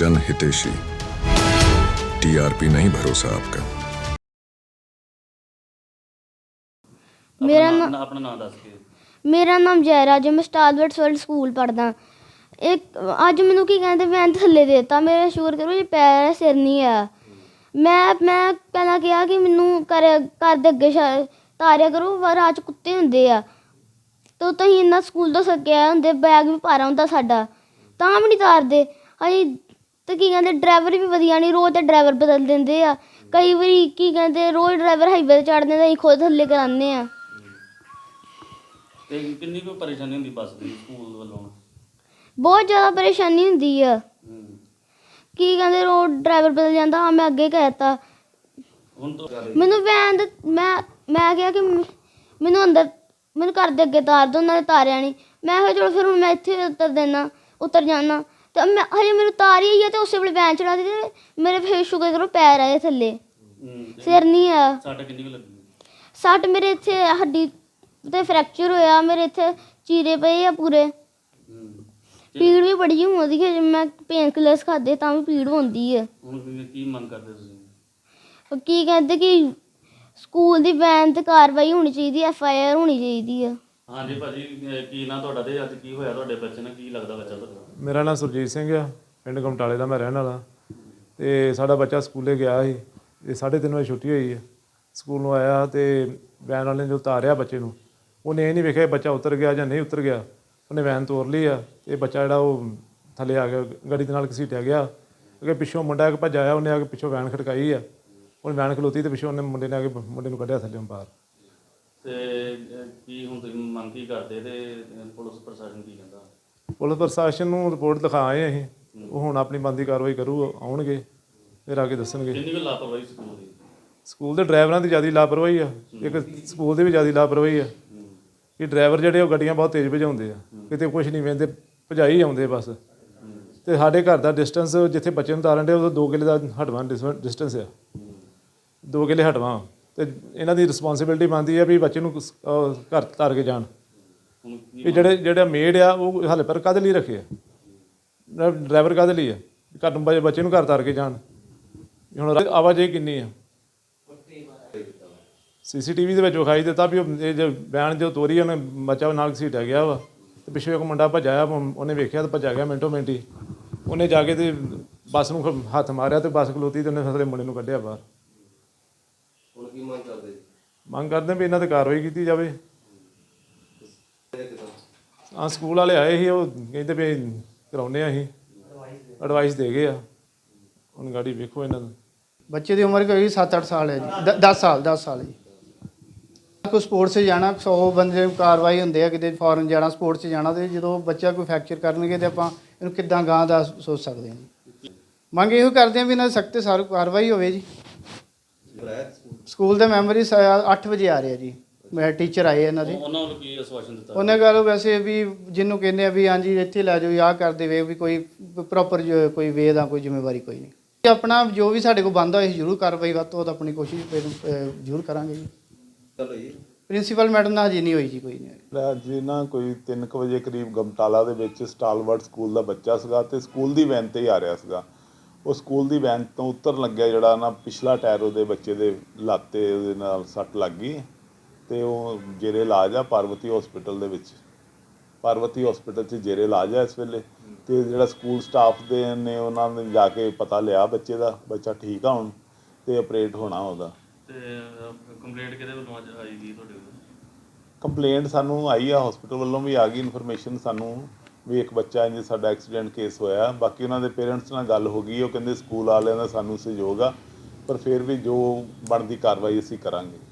जन हितेशी टीआरपी नहीं भरोसा आपका ਮੇਰਾ ਆਪਣਾ ਨਾਮ ਨਾਂ- ਆਪਣਾ ਨਾਮ ਦੱਸ ਕੇ ਮੇਰਾ ਨਾਮ ਜੈਰਾਜ ਹੈ ਮੈਂ ਸਟਾਰਵਰਡਸ ਵਰਲਡ ਸਕੂਲ ਪੜਦਾ ਇੱਕ ਅੱਜ ਮੈਨੂੰ ਕੀ ਕਹਿੰਦੇ ਮੈਂ ਥੱਲੇ ਦੇ ਦਿੱਤਾ ਮੇਰੇ ਸ਼ੁਕਰ ਕਰੋ ਜੇ ਪੈਰ ਹੈ, ਸਿਰ ਨਹੀਂ ਆ ਮੈਂ ਮੈਂ ਪਹਿਲਾਂ ਕਿਹਾ ਕਿ ਮੈਨੂੰ ਘਰ ਘਰ ਦੇ ਅੱਗੇ ਸ਼ਾ- ਤਾਰਿਆ ਕਰੋ ਪਰ ਰਾਤ 'ਚ ਕੁੱਤੇ ਹੁੰਦੇ ਆ ਤੋ ਤੁਸੀਂ ਇੰਨਾ ਸਕੂਲ ਤੋਂ ਸੱਕਿਆ ਹੁੰਦੇ ਬੈਗ ਵੀ ਭਾਰਾ ਹੁੰਦਾ ਸਾਡਾ ਤਾਂ ਵੀ ਨਹੀਂ ਤਾਰਦੇ ਹਜੇ ਤੇ ਕੀ ਕਹਿੰਦੇ ਡਰਾਈਵਰ ਵੀ ਵਧੀਆ ਨਹੀਂ ਰੋਜ਼ ਤੇ ਡਰਾਈਵਰ ਬਦਲ ਦਿੰਦੇ ਆ। ਕਈ ਵਾਰੀ ਕੀ ਕਹਿੰਦੇ ਰੋਜ਼ ਡਰਾਈਵਰ ਹਾਈਵੇ ਤੇ ਚੜ੍ਹ ਦਿੰਦੇ ਅਸੀਂ ਖੁਦ ਥੱਲੇ ਕਰਾਉਂਦੇ ਆ। ਤੇ ਕਿੰਨੀ ਕੁ ਪਰੇਸ਼ਾਨੀ ਹੁੰਦੀ ਬੱਸ ਦੀ ਸਕੂਲ ਵੱਲੋਂ? ਬਹੁਤ ਜ਼ਿਆਦਾ ਪਰੇਸ਼ਾਨੀ ਹੁੰਦੀ ਆ। ਹੂੰ। ਕੀ ਕਹਿੰਦੇ ਰੋਡ ਡਰਾਈਵਰ ਬਦਲ ਜਾਂਦਾ ਹਾਂ ਮੈਂ ਅੱਗੇ ਕਹਿਤਾ। ਹੁਣ ਤੋਂ ਮੈਨੂੰ ਵੈਨ ਦੇ ਮੈਂ ਮੈਂ ਕਿਹਾ ਕਿ ਮ- ਮੈਨੂੰ ਅੰਦਰ ਮੈਨੂੰ ਘਰ ਦੇ ਅੱਗੇ ਤਾਰ ਦੋ ਉਹਨਾਂ ਨੇ ਤਾਰਿਆ ਨਹੀਂ ਮੈਂ ਕਿਹਾ ਚਲੋ ਫਿਰ ਹੁਣ ਮੈਂ ਇੱਥੇ ਉਤਰ ਦੇਣਾ ਉਤਰ ਜਾਣਾ ਤੇ ਮੈਂ ਹਜੇ ਮੈਨੂੰ ਤਾਰੀ ਹੀ ਆ ਤੇ ਉਸੇ ਵੇਲੇ ਵੈਨ ਚੜਾ ਦਿੱਤੀ ਮੇਰੇ ਫੇਰ ਸ਼ੁਕਰ ਕਰੋ ਪੈਰ ਆਏ ਥੱਲੇ। ਤੇ ਸਿਰ ਨਹੀਂ ਆ। ਸੱਟ ਕਿੰਨੀ ਕੁ ਲੱਗੀ? ਸੱਟ ਮੇਰੇ ਇੱਥੇ ਹੱਡੀ ਤੇ ਫ੍ਰੈਕਚਰ ਹੋਇਆ ਮੇਰੇ ਇੱਥੇ ਚੀਰੇ ਪਏ ਆ ਪੂਰੇ। ਹੂੰ। ਪੀੜ ਵੀ ਬੜੀ ਹੁੰਦੀ ਹੈ ਜੇ ਮੈਂ ਪੇਨ ਕਿਲਰਸ ਖਾਦੇ ਤਾਂ ਵੀ ਪੀੜ ਹੁੰਦੀ ਹੈ ਹੁਣ ਕੀ- ਕੀ ਮੰਗ ਕਰਦੇ ਤੁਸੀਂ? ਉਹ ਕੀ ਕਹਿੰਦੇ ਕਿ ਸਕੂਲ ਦੀ ਵੈਨ ਤੇ ਕਾਰਵਾਈ ਹੋਣੀ ਚਾਹੀਦੀ ਐਫ ਆਈ ਆਰ ਹੋਣੀ ਚਾਹੀਦੀ ਹੈ ਹਾਂਜੀ ਭਾਜੀ, ਅਹ ਕੀ ਨਾ ਤੁਹਾਡਾ ਤੇ ਅੱਜ ਕੀ ਹੋਇਆ ਤੁਹਾਡੇ ਬੱਚੇ ਨਾਲ? ਕੀ ਲੱਗਦਾ ਬੱਚਾ ਤੁਹਾਡਾ? ਮੇਰਾ ਨਾਮ ਸੁਰਜੀਤ ਸਿੰਘ ਆ, ਪਿੰਡ ਕਮਟਾਲੇ ਦਾ ਮੈਂ ਰਹਿਣ ਵਾਲਾ। ਤੇ ਸਾਡਾ ਬੱਚਾ ਸਕੂਲੇ ਗਿਆ ਸੀ, ਤੇ 3:30 ਵਜੇ ਛੁੱਟੀ ਹੋਈ ਹੈ ਸਕੂਲ ਨੂੰ ਆਇਆ ਤੇ ਵੈਨ ਵਾਲੇ ਨੇ ਜੋ ਉਤਾਰਿਆ ਬੱਚੇ ਨੂੰ, ਉਹਨੇ ਇਹ ਨਹੀਂ ਵੇਖਿਆ ਬੱਚਾ ਉਤਰ ਗਿਆ ਜਾਂ ਨਹੀਂ ਉਤਰ ਗਿਆ। ਉਹਨੇ ਵੈਨ ਤੋਰ ਲਈ ਆ, ਤੇ ਬੱਚਾ ਜਿਹੜਾ ਉਹ ਥੱਲੇ ਆ ਗਿਆ, ਗੱਡੀ ਦੇ ਨਾਲ ਘਸੀਟਿਆ ਗਿਆ ਅੱਗੇ ਪਿੱਛੋਂ ਮੁੰਡਾ ਇੱਕ ਭੱਜ ਆਇਆ, ਉਹਨੇ ਆ ਕੇ ਪਿੱਛੋਂ ਵੈਨ ਖੜਕਾਈ ਆ। ਉਹਨੇ ਵੈਨ ਖਲੋਤੀ ਤੇ ਪਿੱਛੋਂ ਉਹਨੇ ਮੁੰਡੇ ਨੇ ਆ ਕੇ ਮੁੰਡੇ ਨੂੰ ਕੱਢਿਆ ਥੱਲੇ ਬਾਹਰ। ਤੇ ਕੀ ਹੁਣ ਤੁਸੀਂ ਮੰਗ ਕੀ ਕਰਦੇ ਤੇ ਪੁਲਿਸ ਪ੍ਰਸ਼ਾਸਨ ਕੀ ਕਹਿੰਦਾ? ਪੁਲਿਸ ਪ੍ਰਸ਼ਾਸਨ ਨੂੰ ਰਿਪੋਰਟ ਲਿਖਾ ਆਏ ਅਸੀਂ। ਉਹ ਹੁਣ ਆਪਣੀ ਬੰਦੀ ਕਾਰਵਾਈ ਕਰੂ ਆਉਣਗੇ ਫਿਰ ਆ ਕੇ ਦੱਸਣਗੇ। ਕਿੰਨੀ ਕੁ ਲਾਪਰਵਾਹੀ ਸਕੂਲ ਦੀ? ਸਕੂਲ ਦੇ ਡਰਾਈਵਰਾਂ ਦੀ ਜ਼ਿਆਦਾ ਲਾਪਰਵਾਹੀ ਆ। ਇੱਕ ਸਕੂਲ ਦੀ ਵੀ ਜ਼ਿਆਦਾ ਲਾਪਰਵਾਹੀ ਆ। ਕਿ ਡਰਾਈਵਰ ਜਿਹੜੇ ਉਹ ਗੱਡੀਆਂ ਬਹੁਤ ਤੇਜ਼ ਭਜਾਉਂਦੇ ਆ। ਕਿਤੇ ਕੁਝ ਨਹੀਂ ਵੇਂਦੇ ਭਜਾਈ ਆਉਂਦੇ ਬਸ। ਤੇ ਸਾਡੇ ਘਰ ਦਾ ਡਿਸਟੈਂਸ ਜਿੱਥੇ ਬੱਚੇ ਨੂੰ ਤਾਰਨ ਦੇ ਉਹ 2 ਕਿਲੇ ਦਾ ਹਟਵਾਂ ਡਿਸਟੈਂਸ ਆ। 2 ਕਿਲੇ ਹਟਵਾਂ। ਤੇ ਇਹਨਾਂ ਦੀ ਰਿਸਪੌਂਸਿਬਿਲਟੀ ਬਣਦੀ ਆ ਵੀ ਬੱਚੇ ਨੂੰ ਅਹ ਘਰ ਤਾਰ ਕੇ ਜਾਣ। ਹੁਣ ਵੀ ਜਿਹੜੇ ਜਿਹੜਾ ਮੇਡ ਆ ਉਹ ਹਾਲੇ ਪਰ ਕਾਹਦੇ ਲਈ ਰੱਖੇ ਆ? ਡਰਾਈਵਰ ਕਾਹਦੇ ਲਈ ਆ? ਘਰ ਨੂੰ ਬੱਚੇ- ਬੱਚੇ ਨੂੰ ਘਰ ਤਾਰ ਕੇ ਜਾਣ। ਹੁਣ ਰਾ- ਆਵਾਜਾਈ ਕਿੰਨੀ ਆ? ਸੀਸੀਟੀਵੀ ਦੇ ਵਿੱਚ ਵਿਖਾਈ ਦਿੱਤਾ ਵੀ ਉਹ ਇਹ ਜੋ ਬਿਆਨ ਜੋ ਤੋਰੀ ਉਹਨੇ ਬੱਚਾ ਨਾਲ ਘਸੀਟਿਆ ਗਿਆ ਵਾ। ਤੇ ਪਿੱਛੇ ਇੱਕ ਮੁੰਡਾ ਭੱਜਿਆ ਉਹਨੇ ਵੇਖਿਆ ਤੇ ਭੱਜਾ ਗਿਆ ਮਿੰਟੋ ਮਿੰਟੀ ਉਹਨੇ ਜਾ ਕੇ ਤੇ ਬੱਸ ਨੂੰ ਖ- ਹੱਥ ਮਾਰਿਆ ਤੇ ਬੱਸ ਖਲੋਤੀ ਤੇ ਉਹਨੇ ਫਸਲੇ ਮੁੰਡੇ ਨੂੰ ਕੱਢਿਆ ਬਾਹਰ। ਹੁਣ ਮੰਗ ਕਰਦੇ ਵੀ ਇਹਨਾਂ ਤੇ ਕਾਰਵਾਈ ਕੀਤੀ ਜਾਵੇ। ਆ ਸਕੂਲ ਵਾਲੇ ਆਏ ਸੀ ਉਹ ਕਹਿੰਦੇ ਵੀ ਕਰਾਉਨੇ ਆ ਅਸੀਂ। ਐਡਵਾਈਸ ਦੇ ਗਏ ਆ। ਹੁਣ ਗਾੜੀ ਵੇਖੋ ਇਹਨਾਂ ਨੂੰ। ਬੱਚੇ ਦੀ ਉਮਰ ਕੋਈ 7-8 ਸਾਲ ਹੈ ਜੀ। 10 ਸਾਲ 10 ਸਾਲ ਜੀ। ਕੋਈ ਸਪੋਰਟਸ 'ਚ ਜਾਣਾ 100 ਬੰਦੇ ਕਾਰਵਾਈ ਹੁੰਦੇ ਆ ਕਿਤੇ ਫੋਰਨ ਜਾਣਾ ਸਪੋਰਟਸ 'ਚ ਜਾਣਾ ਤੇ ਜਦੋਂ ਬੱਚਾ ਕੋਈ ਫ੍ਰੈਕਚਰ ਕਰਨਗੇ ਤੇ ਆਪਾਂ ਇਹਨੂੰ ਕਿੱਦਾਂ ਗਾਂ ਦਾ ਸੋਚ ਸਕਦੇ ਹਾਂ ਜੀ। ਮੰਗ ਇਹੋ ਕਰਦੇ ਆ ਵੀ ਇਹਨਾਂ ਸਖਤ ਸਾਰ ਕਾਰਵਾਈ ਹੋਵੇ ਜੀ। ਸਕੂਲ ਦੇ ਮੈਂਬਰ ਹੀ 8 ਵਜੇ ਆ ਰਹੇ ਆ ਜੀ। ਮੈਂ ਟੀਚਰ ਆਏ ਇਹਨਾਂ ਦੇ। ਉਹਨਾਂ ਵੱਲੋਂ ਕੀ ਆਸ਼ਵਾਸਨ ਦਿੱਤਾ? ਉਹਨੇ ਗੱਲ ਵੈਸੇ ਵੀ ਜਿਹਨੂੰ ਕਹਿੰਦੇ ਆ ਵੀ ਹਾਂਜੀ ਇੱਥੇ ਲੈ ਜਾਓ ਆਹ ਕਰਦੇ ਵੇ ਵੀ ਕੋਈ ਪ੍ਰੋਪਰ ਕੋਈ ਵੇ ਦਾ ਕੋਈ ਜ਼ਿੰਮੇਵਾਰੀ ਕੋਈ ਨਹੀਂ। ਆਪਣਾ ਜੋ ਵੀ ਸਾਡੇ ਕੋਲ ਬੰਦਾ ਹੋਏ ਜ਼ਰੂਰ ਕਾਰਵਾਈ ਵੱਧ ਤੋਂ ਆਪਣੀ ਕੋਸ਼ਿਸ਼ ਜ਼ਰੂਰ ਕਰਾਂਗੇ ਜੀ। ਚਲੋ ਜੀ। ਪ੍ਰਿੰਸੀਪਲ ਮੈਡਮ ਨਾਲ ਹਜੇ ਨਹੀਂ ਹੋਈ ਜੀ ਕੋਈ ਨਹੀਂ। ਅੱਜ ਨਾ ਕੋਈ 3 ਵਜੇ ਕਰੀਬ ਗਮਟਾਲਾ ਦੇ ਵਿੱਚ ਸਟਾਲਵਰਡ ਸਕੂਲ ਦਾ ਬੱਚਾ ਸੀਗਾ ਤੇ ਸਕੂਲ ਦੀ ਵੈਨ ਤੇ ਹੀ ਆ ਰਿਹਾ ਸੀਗਾ। ਉਹ ਸਕੂਲ ਦੀ ਵੈਨ ਤੋਂ ਉਤਰਨ ਲੱਗਿਆ ਜਿਹੜਾ ਨਾ ਪਿਛਲਾ ਟਾਇਰ ਉਹਦੇ ਬੱਚੇ ਦੇ ਲਾਤੇ ਉਹਦੇ ਨਾਲ ਸੱਟ ਲੱਗ ਗਈ ਤੇ ਉਹ ਜੇਰੇ ਇਲਾਜ ਆ ਪਾਰਵਤੀ ਹਸਪੀਟਲ ਦੇ ਵਿੱਚ। ਪਾਰਵਤੀ ਹਸਪੀਟਲ 'ਚ ਜੇਰੇ ਇਲਾਜ ਆ ਇਸ ਵੇਲੇ। ਤੇ ਜਿਹੜਾ ਸਕੂਲ ਸਟਾਫ ਦੇ ਨੇ ਉਹਨਾਂ ਨੇ ਜਾ ਕੇ ਪਤਾ ਲਿਆ ਬੱਚੇ ਦਾ ਬੱਚਾ ਠੀਕ ਆ ਹੁਣ ਤੇ ਆਪਰੇਟ ਹੋਣਾ ਉਹਦਾ। ਤੇ ਕੰਪਲੇਂਟ ਕਿਹਦੇ ਵੱਲੋਂ ਅੱਜ ਆਈ ਗਈ ਤੁਹਾਡੇ ਕੋਲ ਕੰਪਲੇਂਟ ਸਾਨੂੰ ਆਈ ਆ ਹਸਪੀਟਲ ਵੱਲੋਂ ਵੀ ਆ ਗਈ ਇਨਫੋਰਮੇਸ਼ਨ ਸਾਨੂੰ। ਵੀ ਇੱਕ ਬੱਚਾ ਇੰਜ ਸਾਡਾ ਐਕਸੀਡੈਂਟ ਕੇਸ ਹੋਇਆ। ਬਾਕੀ ਉਹਨਾਂ ਦੇ ਪੇਰੈਂਟਸ ਨਾਲ ਗੱਲ ਹੋ ਗਈ, ਉਹ ਕਹਿੰਦੇ ਸਕੂਲ ਵਾਲਿਆਂ ਦਾ ਸਾਨੂੰ ਸਹਿਯੋਗ ਆ, ਪਰ ਫਿਰ ਵੀ ਜੋ ਬਣਦੀ ਕਾਰਵਾਈ ਅਸੀਂ ਕਰਾਂਗੇ।